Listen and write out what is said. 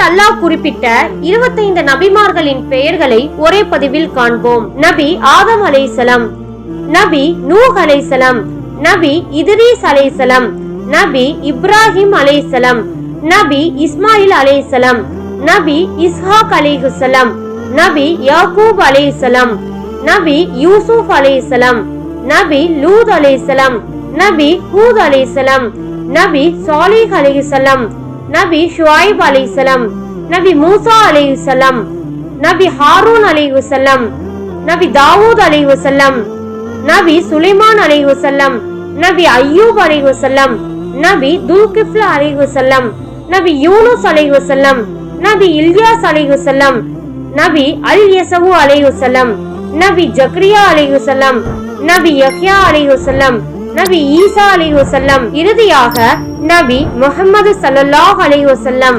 குரானில் அல்லாஹ் குறிப்பிட்ட இருபத்தைந்து நபிமார்களின் பெயர்களை ஒரே பதிவில் காண்போம் நபி ஆதம் அலைசலம் நபி நூஹ் அலைசலம் நபி இத்ரீஸ் அலைசலம் நபி இப்ராஹிம் அலைசலம் நபி இஸ்மாயில் அலைசலம் நபி இஸ்ஹாக் அலைஹுசலாம் நபி யாக்கூப் அலைசலம் நபி யூசுப் அலைசலம் நபி லூத் அலைசலம் நபி ஹூத் அலைசலம் நபி சாலிஹ் அலைசலம் நபி ஷுவாயிப் அலிசலம் நபி மூசா அலிசலம் நபி ஹாரூன் அலைஹிஸ்ஸலாம் நபி தாவூத் அலைஹிஸ்ஸலாம் நபி சுலைமான் அலைஹிஸ்ஸலாம் நபி அய்யூப் அலைஹிஸ்ஸலாம் நபி துல்கிஃப்ல அலைஹிஸ்ஸலாம் நபி யூனுஸ் அலைஹிஸ்ஸலாம் நபி இல்யாஸ் அலைஹிஸ்ஸலாம் நபி அல் யசவு அலைஹுசல்லம் நபி ஜக்ரியா அலைஹுசல்லம் நபி யஹ்யா அலைஹுசல்லம் நபி ஈசா அலைஹுசல்லம் இறுதியாக நபி முகமது சல்லாஹ் அலைஹி வஸல்லம்